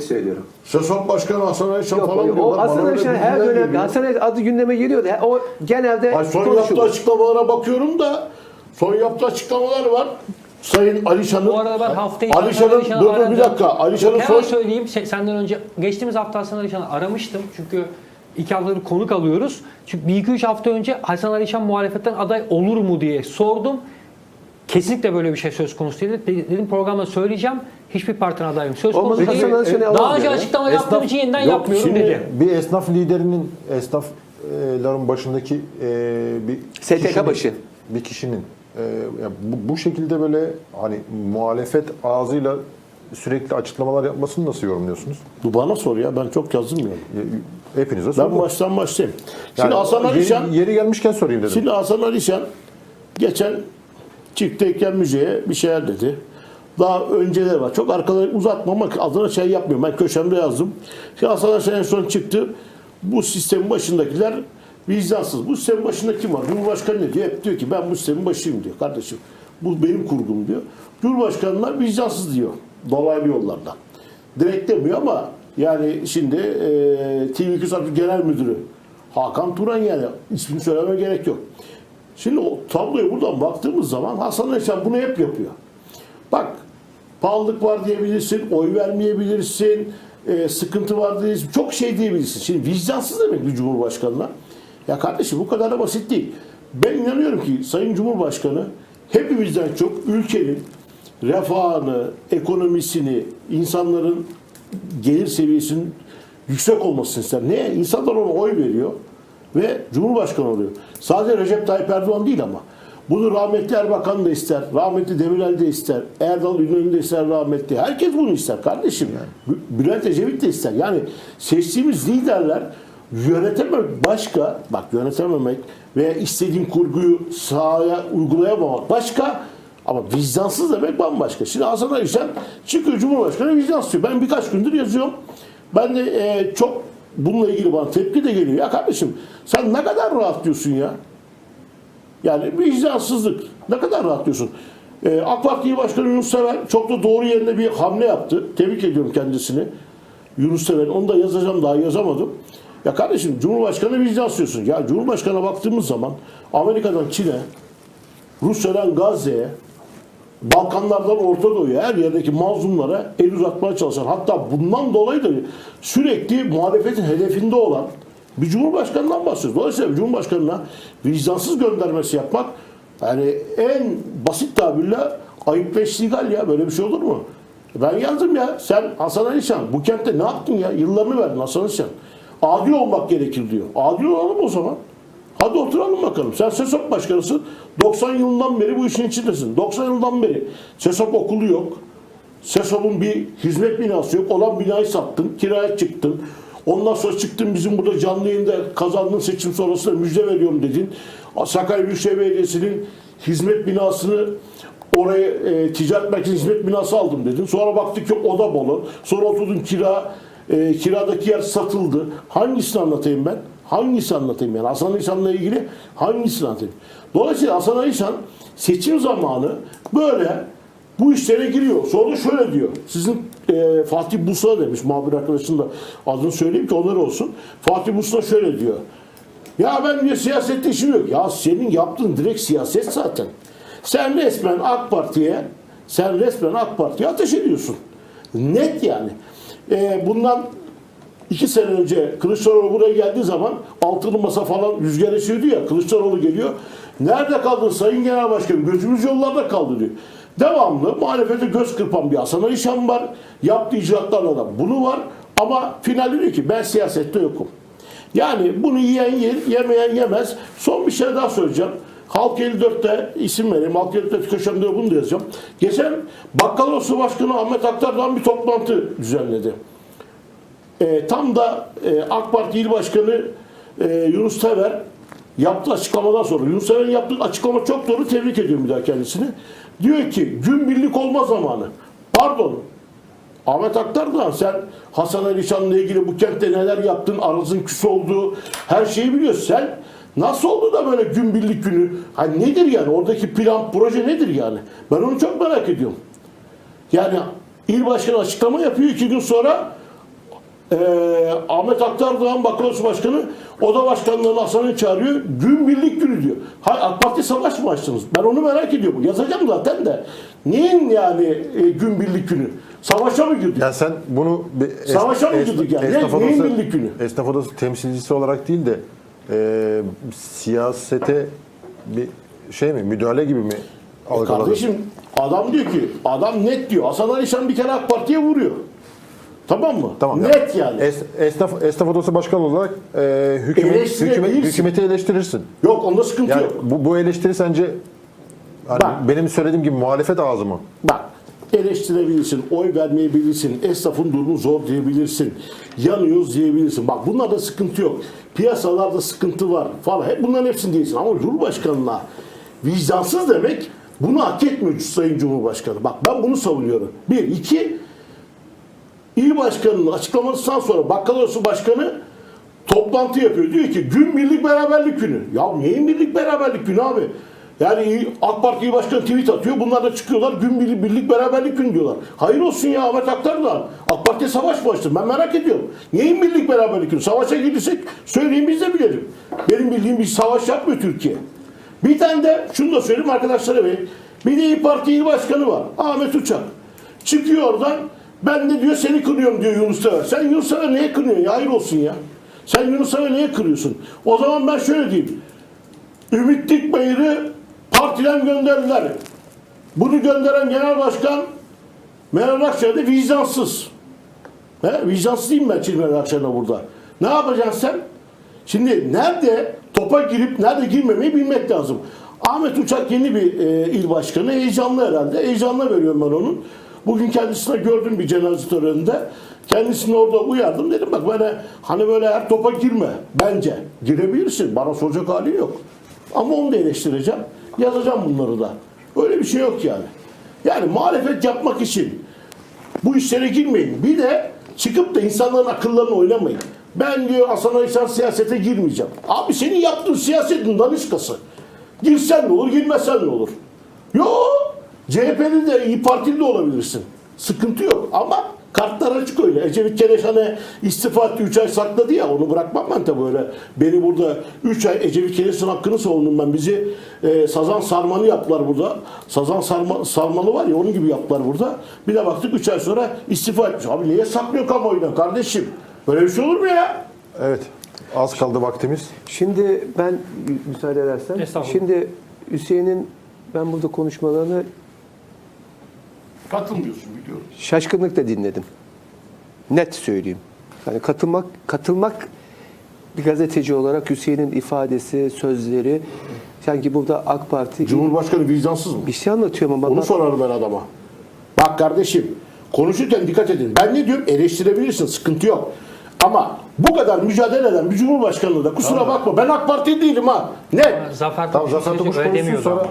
söylüyorum. Sezon Başkanı Hasan Ayşan Yok, falan o, o diyorlar. Hasan öyle her bilgiler dönem geliyor. Hasan Erşen adı gündeme geliyordu. O genelde Ay son yaptığı konuşulur. açıklamalara bakıyorum da son yaptığı açıklamalar var. Sayın Alişan'ın Bu arada ben hafta içi Alişan'ın Alişan'ı dur dur bir aradım. dakika. Alişan'ın Hemen son söyleyeyim se- senden önce geçtiğimiz hafta Hasan Alişan'ı aramıştım. Çünkü iki haftadır konuk alıyoruz. Çünkü bir iki üç hafta önce Hasan Alişan muhalefetten aday olur mu diye sordum. Kesinlikle böyle bir şey söz konusu değil. De- Dedim programda söyleyeceğim. Hiçbir partinin adayım söz konusu değil. Alişan'ı alalım Daha önce yani. açıklama Esnaf- yaptığım için yeniden Yok, yapmıyorum şimdi dedi. Bir esnaf liderinin, esnafların başındaki e, bir STK kişinin- başı. bir kişinin e, ya bu, bu şekilde böyle hani muhalefet ağzıyla sürekli açıklamalar yapmasını nasıl yorumluyorsunuz? Bu bana sor ya ben çok yazdım ya. Ya, Hepinize Ben sordum. baştan başlayayım. Şimdi Yani Hasan Alişan yeri, yeri gelmişken sorayım dedim. Şimdi Hasan Alişan geçen çıktı Ekrem bir şeyler dedi. Daha önceleri var. Çok arkaları uzatmamak adına şey yapmıyorum. Ben köşemde yazdım. Şimdi Hasan Alişan en son çıktı. Bu sistemin başındakiler vicdansız. Bu sistemin başında kim var? Cumhurbaşkanı ne diyor? Hep diyor ki ben bu sistemin başıyım diyor. Kardeşim bu benim kurgum diyor. Cumhurbaşkanına vicdansız diyor. Dolaylı yollardan. Direkt demiyor ama yani şimdi e, TV2 Satı Genel Müdürü Hakan Turan yani ismini söyleme gerek yok. Şimdi o tabloya buradan baktığımız zaman Hasan Alişan bunu hep yapıyor. Bak pahalılık var diyebilirsin, oy vermeyebilirsin, e, sıkıntı var diyebilirsin, çok şey diyebilirsin. Şimdi vicdansız demek bir cumhurbaşkanına. Ya kardeşim bu kadar da basit değil. Ben inanıyorum ki Sayın Cumhurbaşkanı hepimizden çok ülkenin refahını, ekonomisini, insanların gelir seviyesinin yüksek olmasını ister. Niye? İnsanlar ona oy veriyor ve Cumhurbaşkanı oluyor. Sadece Recep Tayyip Erdoğan değil ama. Bunu rahmetli Erbakan da ister, rahmetli Demirel de ister, Erdal İnönü de ister rahmetli. Herkes bunu ister kardeşim. Bü- Bülent Ecevit de ister. Yani seçtiğimiz liderler yönetememek başka, bak yönetememek ve istediğin kurguyu sahaya uygulayamamak başka ama vicdansız demek bambaşka. Şimdi Hasan Alişan çıkıyor Cumhurbaşkanı vicdansız diyor. Ben birkaç gündür yazıyorum. Ben de e, çok bununla ilgili bana tepki de geliyor. Ya kardeşim sen ne kadar rahat diyorsun ya? Yani vicdansızlık. Ne kadar rahat diyorsun? E, AK Parti Başkanı Yunus Sever çok da doğru yerine bir hamle yaptı. Tebrik ediyorum kendisini. Yunus Sever. Onu da yazacağım daha yazamadım. Ya kardeşim Cumhurbaşkanı vicdansız. Ya Cumhurbaşkanı'na baktığımız zaman Amerika'dan Çin'e, Rusya'dan Gazze'ye, Balkanlardan Orta Doğu'ya her yerdeki mazlumlara el uzatmaya çalışan hatta bundan dolayı da sürekli muhalefetin hedefinde olan bir cumhurbaşkanından bahsediyoruz. Dolayısıyla cumhurbaşkanına vicdansız göndermesi yapmak yani en basit tabirle ayıp ve iştigal ya böyle bir şey olur mu? Ben yazdım ya sen Hasan Alişan bu kentte ne yaptın ya yıllarını verdin Hasan Alişan. Adil olmak gerekir diyor. Adil olalım o zaman. Hadi oturalım bakalım. Sen SESOP başkanısın. 90 yılından beri bu işin içindesin. 90 yıldan beri SESOP okulu yok. SESOP'un bir hizmet binası yok. Olan binayı sattın. Kiraya çıktın. Ondan sonra çıktın bizim burada canlı yayında kazandığın seçim sonrasında müjde veriyorum dedin. Sakarya Büyükşehir Belediyesi'nin hizmet binasını oraya e, ticaret merkezi hizmet binası aldım dedin. Sonra baktık ki o da bolu. Sonra oturdun kira e, kiradaki yer satıldı. Hangisini anlatayım ben? Hangisini anlatayım yani? Hasan Alişan'la ilgili hangisini anlatayım? Dolayısıyla Hasan Alişan seçim zamanı böyle bu işlere giriyor. Sonra şöyle diyor. Sizin e, Fatih Busa demiş muhabir arkadaşın da adını söyleyeyim ki onlar olsun. Fatih Busa şöyle diyor. Ya ben diyor siyasette işim yok. Ya senin yaptığın direkt siyaset zaten. Sen resmen AK Parti'ye sen resmen AK Parti'ye ateş ediyorsun. Net yani. E, bundan iki sene önce Kılıçdaroğlu buraya geldiği zaman altılı masa falan rüzgar esiyordu ya Kılıçdaroğlu geliyor. Nerede kaldın Sayın Genel Başkanım? Gözümüz yollarda kaldı diyor. Devamlı muhalefete göz kırpan bir Hasan Alişan var. Yaptığı icraatlarla da bunu var. Ama finalde diyor ki ben siyasette yokum. Yani bunu yiyen yer, yemeyen yemez. Son bir şey daha söyleyeceğim. Halk 54'te isim vereyim. Halk 54'te köşemde bunu da yazacağım. Geçen Bakkal Odası Başkanı Ahmet Aktar'dan bir toplantı düzenledi. E, tam da e, AK Parti İl Başkanı e, Yunus Tever yaptığı açıklamadan sonra Yunus Tever'in yaptığı açıklama çok doğru tebrik ediyorum bir daha kendisini. Diyor ki gün birlik olma zamanı. Pardon. Ahmet Aktar da sen Hasan Alişan'la ilgili bu kentte neler yaptın, arazın küs olduğu her şeyi biliyorsun. Sen nasıl oldu da böyle gün birlik günü? Hani nedir yani? Oradaki plan, proje nedir yani? Ben onu çok merak ediyorum. Yani il başkanı açıklama yapıyor iki gün sonra Ee, Ahmet Aktar Doğan Bakanlısı Başkanı oda başkanlığını Hasan'ı çağırıyor. Gün birlik günü diyor. Hay AK Parti savaş mı açtınız? Ben onu merak ediyorum. Yazacağım zaten de. Neyin yani e, gün birlik günü? Savaşa mı girdik? Yani sen bunu bir Savaşa mı girdik yani? esnaf Ne- neyin birlik günü? Esnaf odası temsilcisi olarak değil de e, siyasete bir şey mi müdahale gibi mi? E Kardeşim adam diyor ki adam net diyor. Hasan Alişan bir kere AK Parti'ye vuruyor. Tamam mı? Tamam. Net yani. Es, esnaf, esnaf odası başkanı olarak e, hükümet, hükümet, hükümeti eleştirirsin. Yok onda sıkıntı Yani yok. bu, bu eleştiri sence hani Bak. benim söylediğim gibi muhalefet ağzı mı? Bak eleştirebilirsin, oy vermeyebilirsin, esnafın durumu zor diyebilirsin, yanıyoruz diyebilirsin. Bak bunlarda sıkıntı yok. Piyasalarda sıkıntı var falan. Hep bunların hepsini değilsin. Ama Cumhurbaşkanı'na vicdansız demek bunu hak etmiyor Sayın Cumhurbaşkanı. Bak ben bunu savunuyorum. Bir, iki, İl Başkanı'nın açıklamasından sonra Bakkal Odası Başkanı toplantı yapıyor. Diyor ki gün birlik beraberlik günü. Ya neyin birlik beraberlik günü abi? Yani AK Parti Başkanı tweet atıyor. Bunlar da çıkıyorlar gün birlik, birlik beraberlik günü diyorlar. Hayır olsun ya Ahmet Aktar da. AK Parti savaş başladı. Ben merak ediyorum. Neyin birlik beraberlik günü? Savaşa girsek söyleyin biz de bilelim. Benim bildiğim bir savaş yapmıyor Türkiye. Bir tane de şunu da söyleyeyim arkadaşlara benim. Bir de İYİ Parti İl Başkanı var. Ahmet Uçak. Çıkıyor oradan. Ben de diyor seni kınıyorum diyor Yunus Sever. Sen Yunus Sever neye kınıyorsun ya? Hayır olsun ya. Sen Yunus Sever neye kırıyorsun? O zaman ben şöyle diyeyim. Ümit Dikbayır'ı partiden gönderdiler. Bunu gönderen genel başkan Meral Akşener de vicdansız. He, vicdansız değilim ben şimdi Meral Akşener'e burada. Ne yapacaksın sen? Şimdi nerede topa girip nerede girmemeyi bilmek lazım. Ahmet Uçak yeni bir e, il başkanı. Heyecanlı herhalde. Heyecanla veriyorum ben onun. Bugün kendisine gördüm bir cenaze töreninde. Kendisini orada uyardım. Dedim bak böyle hani böyle her topa girme. Bence. Girebilirsin. Bana soracak hali yok. Ama onu da eleştireceğim. Yazacağım bunları da. Öyle bir şey yok yani. Yani muhalefet yapmak için bu işlere girmeyin. Bir de çıkıp da insanların akıllarını oynamayın. Ben diyor Hasan Alişan siyasete girmeyeceğim. Abi senin yaptığın siyasetin danışkası. Girsen ne olur, girmesen ne olur? Yo, CHP'li de İyi Partili de olabilirsin. Sıkıntı yok ama kartlar açık öyle. Ecevit Keleşhan'e istifa etti 3 ay sakladı ya onu bırakmam ben tabii öyle. Beni burada 3 ay Ecevit Keleşhan hakkını savundum ben. Bizi e, Sazan Sarmanı yaptılar burada. Sazan sarma, Sarmalı var ya onun gibi yaptılar burada. Bir de baktık 3 ay sonra istifa etmiş. Abi niye saklıyor kamuoyuna kardeşim? Böyle bir şey olur mu ya? Evet. Az kaldı vaktimiz. Şimdi ben mü- müsaade edersen. Estağfurullah. Şimdi Hüseyin'in ben burada konuşmalarını Katılmıyorsun biliyorum. şaşkınlıkla dinledim. Net söyleyeyim. Yani katılmak katılmak bir gazeteci olarak Hüseyin'in ifadesi, sözleri sanki burada AK Parti Cumhurbaşkanı vicdansız mı? bir şey anlatıyorum ama Onu bak- sorarım ben adama. Bak kardeşim konuşurken dikkat edin. Ben ne diyorum? Eleştirebilirsin. Sıkıntı yok. Ama bu kadar mücadele eden bir cumhurbaşkanı da kusura bakma. Ben AK Parti değilim ha. Ne? Zafer Tamam, Tokuş Zafer Tokuş öyle konuşsun demiyordu sonra- ama.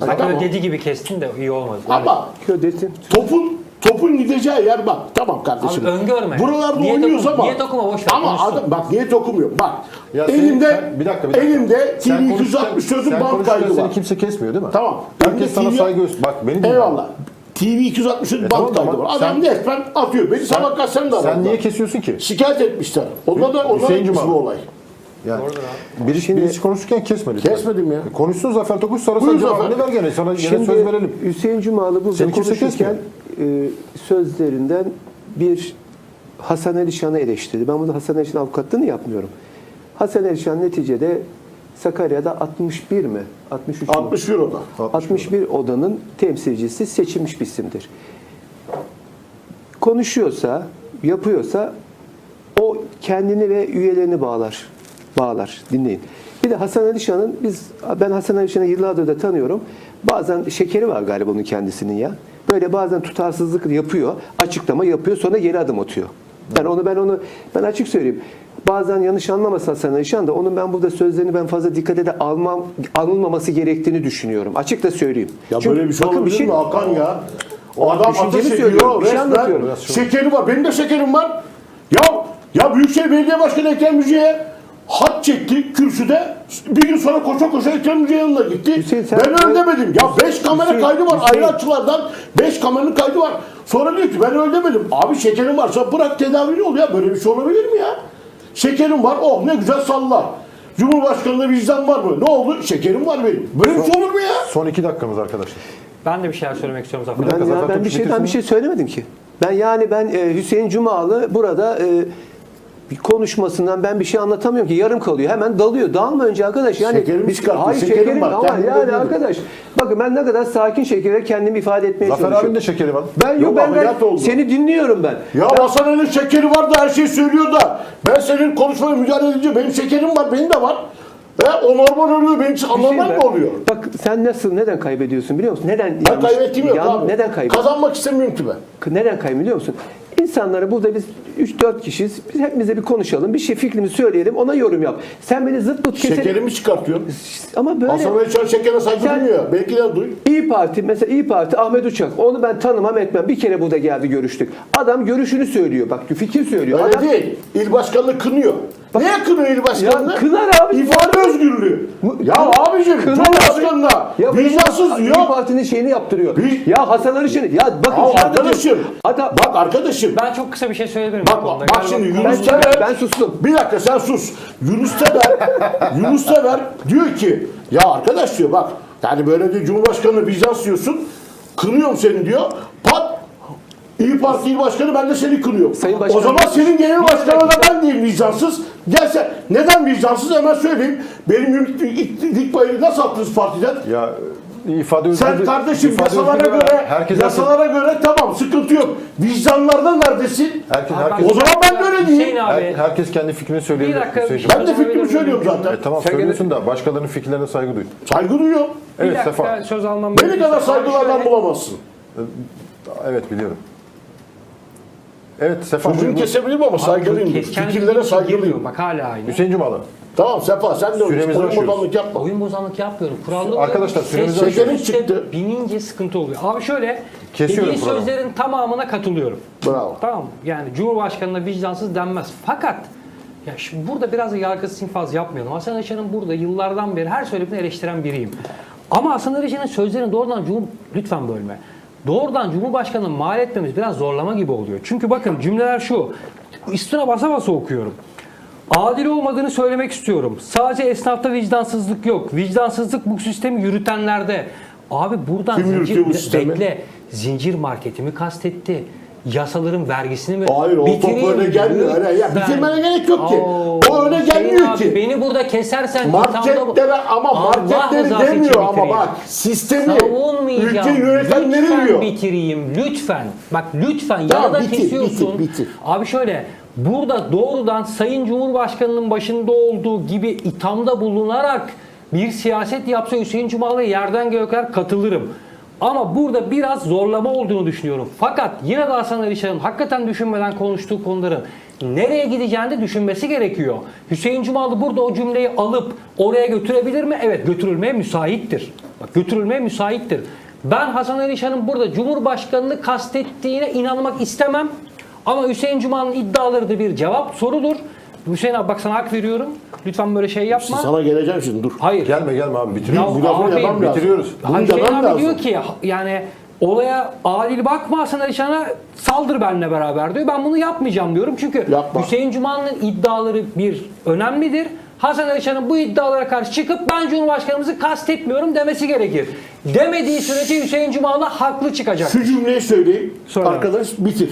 Tamam. öyle dediği gibi kestin de iyi olmadı. Ama desin. topun topun gideceği yer bak. Tamam kardeşim. Abi öngörme. Buralarda Niyet oynuyoruz okuma- ama. niyet okuma, boş ver, Ama konuşsun. adam, bak niyet okumuyor. Bak. Ya sen- elimde sen- bir dakika, bir dakika. elimde Sen TV konuşurken- 264'ün sen band konuşurken kaydı Seni var. kimse kesmiyor değil mi? Tamam. Herkes sana TV saygı göster. Bak beni dinle. Eyvallah. TV 264 band tamam da kaydı ama var. Adam sen- resmen atıyor. Beni sabah kaç sen de Sen aradılar. niye kesiyorsun ki? Şikayet etmişler. Onda da onda Hüseyin gitmiş Cuma. bu olay. Yani birisi, birisi konuşurken kesme lütfen. Kesmedim ya. Konuşsun Zafer Tokuş sonra sen cevabını ver gene. Sana yine Şimdi söz verelim. Hüseyin Cumalı burada Seni kimse konuşurken e, sözlerinden bir Hasan Alişan'ı eleştirdi. Ben burada Hasan Alişan avukatlığını yapmıyorum. Hasan Alişan neticede Sakarya'da 61 mi? 63 mü? 61 o da. 61 odanın temsilcisi seçilmiş bir isimdir. Konuşuyorsa, yapıyorsa o kendini ve üyelerini bağlar. Bağlar. Dinleyin. Bir de Hasan Alişan'ın biz ben Hasan Alişan'ı yıllardır da tanıyorum. Bazen şekeri var galiba onun kendisinin ya. Böyle bazen tutarsızlık yapıyor, açıklama yapıyor, sonra geri adım atıyor. Ben onu ben onu ben açık söyleyeyim. Bazen yanlış anlamasın Hasan Alişan da onun ben burada sözlerini ben fazla dikkate de almam alınmaması gerektiğini düşünüyorum. Açık da söyleyeyim. Ya Çünkü böyle bir şey bakın olabilir mi Hakan ya? O adam söylüyorum, ediyor bir şey anlatıyorum. Şekeri var. Benim de şekerim var. Ya ya Büyükşehir Belediye Başkanı Ekrem Müjde'ye hat çekti kürsüde. Bir gün sonra koşa koşa Ekrem yanına gitti. Hüseyin, sen- ben öyle demedim. Ya 5 kamera Hüseyin, kaydı var. Hüseyin. Ayrı açılardan 5 kameranın kaydı var. Sonra diyor ki ben öyle demedim. Abi şekerin varsa bırak tedavini ol ya. Böyle bir şey olabilir mi ya? Şekerim var. Oh ne güzel salla. Cumhurbaşkanı'nda vicdan var mı? Ne oldu? Şekerim var benim. Böyle bir şey olur mu ya? Son iki dakikamız arkadaşlar. Ben de bir şeyler söylemek istiyorum Zafer. Dakika, Ben, ya, zaten ben bir Türk şeyden bir şey söylemedim ki. Ben yani ben e, Hüseyin Cumalı burada e, bir konuşmasından ben bir şey anlatamıyorum ki yarım kalıyor. Hemen dalıyor. Dalma önce arkadaş. Yani Şekerimi çıkarttı, Hayır şekerim şekerim var. ama yani biliyorum. arkadaş. Bakın ben ne kadar sakin şekilde kendimi ifade etmeye Zafer çalışıyorum. abinin de şekeri var. Ben yok, Yok, ben, ben oldu. seni dinliyorum ben. Ya Hasan Ali'nin şekeri var da her şeyi söylüyor da ben senin konuşmaya müdahale edince benim şekerim var, benim de var. Ve o normal oluyor, benim için şey anormal ben- mi oluyor? Bak sen nasıl neden kaybediyorsun biliyor musun? Neden Ben yanlış- kaybettiğim yok yan- abi. Neden kaybediyorsun? Kazanmak istemiyorum ki ben. Neden kaybediyor biliyor musun? İnsanları burada biz 3-4 kişiyiz. Biz hepimize bir konuşalım. Bir şey fikrimizi söyleyelim. Ona yorum yap. Sen beni zıt pıt keselim. Şekerimi çıkartıyorsun. Ama böyle Hasan an şekerine saygı Sen- duymuyor. Belki de duy. İyi Parti mesela İyi Parti Ahmet Uçak onu ben tanımam etmem. Bir kere burada geldi görüştük. Adam görüşünü söylüyor. Bak fikir söylüyor. Öyle Adam, değil. İl başkanını kınıyor. Niye kınıyor başkanını? Ya kınar abi. İfade özgürlüğü. Ya abicim Kınar Cumhurbaşkanına Ya vicdansız İyi diyor. Parti'nin şeyini yaptırıyor. Bir- Ya Hasan Alişan'ı ya bakın Ya arkadaşım. Hatta Bak arkadaşım. Ben çok kısa bir şey söyleyebilirim. Bak, bak, bak şimdi ben, Yunus Teber. ben sustum. Bir dakika sen sus. Yunus Teber, Yunus Teber diyor ki ya arkadaş diyor bak yani böyle diyor Cumhurbaşkanı vicdans diyorsun. Kınıyorum seni diyor. Pat İyi Parti İl Başkanı ben de seni kınıyorum. Sayın o Başkanım- zaman senin genel başkanı da ben diyeyim vicdansız. Gelse neden vicdansız hemen söyleyeyim. Benim ümit payını nasıl attınız partiden? Ya ifade özgürlüğü. Sen kardeşim ifade yasalara özgürlüğü var. göre herkes, yasalara göre tamam sıkıntı yok. Vicdanlardan neredesin? herkes, herkes, O zaman ben de öyle diyeyim. Her- herkes kendi fikrini söyleyebilir. Bir dakika, Hüseyin'cim. bir Ben de fikrimi söylüyorum zaten. E, tamam Sen söylüyorsun da başkalarının fikirlerine saygı duy. Saygı duyuyorum. Bir Evet dakika Sefa. söz almam Beni gerekirse- kadar saygılardan bulamazsın. Evet biliyorum. Evet Sefa. Sözünü buyur. kesebilirim ama saygılıyım. Fikirlere için saygılıyım. Bak hala aynı. Hüseyin Cumalı. Tamam Sefa sen de Süremizi oyun aşıyoruz. bozanlık yapma. Oyun bozanlık yapmıyorum. Kurallı Arkadaşlar, oyun- süremizi Ses- aşıyoruz. seste çıktı. Binince sıkıntı oluyor. Abi şöyle Kesiyorum dediği programı. sözlerin tamamına katılıyorum. Bravo. Tamam mı? Yani Cumhurbaşkanı'na vicdansız denmez. Fakat ya şimdi burada biraz da yargısız infaz yapmayalım. Hasan Alişan'ın burada yıllardan beri her söylediğini eleştiren biriyim. Ama Hasan Alişan'ın sözlerini doğrudan Cumhur... Lütfen bölme. Doğrudan Cumhurbaşkanı'na mal etmemiz biraz zorlama gibi oluyor. Çünkü bakın cümleler şu. Üstüne basa basa okuyorum. Adil olmadığını söylemek istiyorum. Sadece esnafta vicdansızlık yok. Vicdansızlık bu sistemi yürütenlerde. Abi buradan Kim yürütüyor bu zincir, sistemi? bekle. Zincir marketimi kastetti. Yasaların vergisini mi? Hayır, o top öyle gelmiyor. Öyle- ya lütfen. bitirmene gerek yok ki. O öyle Hüseyin gelmiyor abi, ki. Beni burada kesersen Marketlere ama Allah marketleri demiyor ama bitireyim. bak sistemi ülke yönetenleri lütfen diyor. bitireyim. Lütfen. Bak lütfen. Tamam, Yarıda bitir, kesiyorsun. bitir, bitir. Abi şöyle. Burada doğrudan Sayın Cumhurbaşkanı'nın başında olduğu gibi ithamda bulunarak bir siyaset yapsa Hüseyin Cumalı'ya yerden göğe kadar katılırım. Ama burada biraz zorlama olduğunu düşünüyorum. Fakat yine de Hasan Alişan'ın hakikaten düşünmeden konuştuğu konuların nereye gideceğini de düşünmesi gerekiyor. Hüseyin Cumalı burada o cümleyi alıp oraya götürebilir mi? Evet götürülmeye müsaittir. Bak götürülmeye müsaittir. Ben Hasan Alişan'ın burada Cumhurbaşkanı'nı kastettiğine inanmak istemem. Ama Hüseyin Cuma'nın iddiaları da bir cevap sorudur. Hüseyin abi bak sana hak veriyorum. Lütfen böyle şey yapma. Sana geleceğim şimdi dur. Hayır. Gelme gelme abi bitiriyoruz. Ya Bu lafı abi, bitiriyoruz. Bunu Hüseyin abi lazım. diyor ki yani olaya adil bakma Hasan Alişan'a saldır benimle beraber diyor. Ben bunu yapmayacağım diyorum. Çünkü Yapma. Hüseyin Cuma'nın iddiaları bir önemlidir. Hasan Alişan'ın bu iddialara karşı çıkıp ben Cumhurbaşkanımızı kastetmiyorum demesi gerekir. Demediği sürece Hüseyin Cumalı haklı çıkacak. Şu cümleyi söyleyeyim. Söyle. Arkadaş bitir.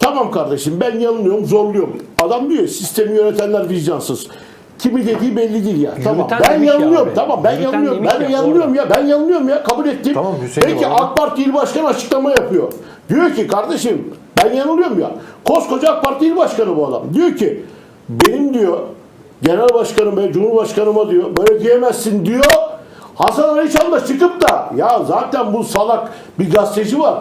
Tamam kardeşim ben yanılıyorum, zorluyorum. Adam diyor sistemi yönetenler vicdansız. Kimi dediği belli değil ya. Tamam Yürüten ben demiş ya yanılıyorum. abi. Tamam ben Yürüten yanılıyorum. demiş Ben ya, yanılıyorum orada. ya. Ben yanılıyorum ya. Kabul ettim. Tamam, Hüseyin Peki var. AK Parti İl Başkanı açıklama yapıyor. Diyor ki kardeşim ben yanılıyorum ya. Koskoca AK Parti İl Başkanı bu adam. Diyor ki benim diyor genel başkanım ve cumhurbaşkanıma diyor böyle diyemezsin diyor. Hasan Alişan da çıkıp da ya zaten bu salak bir gazeteci var.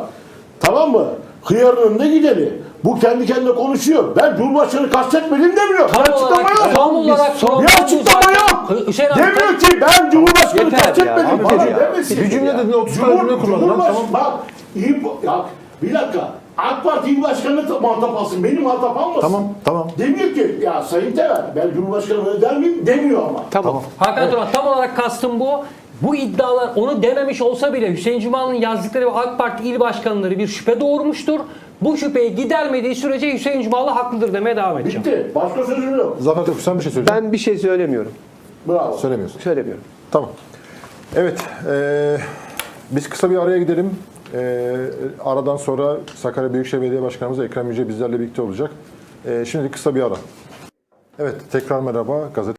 Tamam mı? Hıyarın önüne gideni. Bu kendi kendine konuşuyor. Ben Cumhurbaşkanı kastetmedim demiyor. Tam Bir açıklama olarak- yok. tam olarak bir açıklama yok. Hüseyin abi, Demiyor ki ben Cumhurbaşkanı kastetmedim. Bana yeter ya. demesin. Bir cümle dedin, 30 tane Cumhur- cümle kullandın lan, Cumhurbaş- tamam. Bak iyi ya bir dakika. AK Parti İl Başkanı muhatap alsın. Beni muhatap almasın. Tamam, tamam. Demiyor ki ya Sayın Tever ben Cumhurbaşkanı böyle der miyim demiyor ama. Tamam. Hakan Turan tam olarak kastım bu. Bu iddialar onu dememiş olsa bile Hüseyin Cumalı'nın yazdıkları ve AK Parti il başkanları bir şüphe doğurmuştur. Bu şüpheyi gidermediği sürece Hüseyin Cumalı haklıdır demeye devam edeceğim. Bitti. Başka sözüm yok. Zafer Tepe sen bir şey söyle. Ben bir şey söylemiyorum. Bravo. Söylemiyorsun. Söylemiyorum. Tamam. Evet. eee, biz kısa bir araya gidelim. Eee, aradan sonra Sakarya Büyükşehir Belediye Başkanımız Ekrem Yüce bizlerle birlikte olacak. Eee, şimdi kısa bir ara. Evet tekrar merhaba. Gazete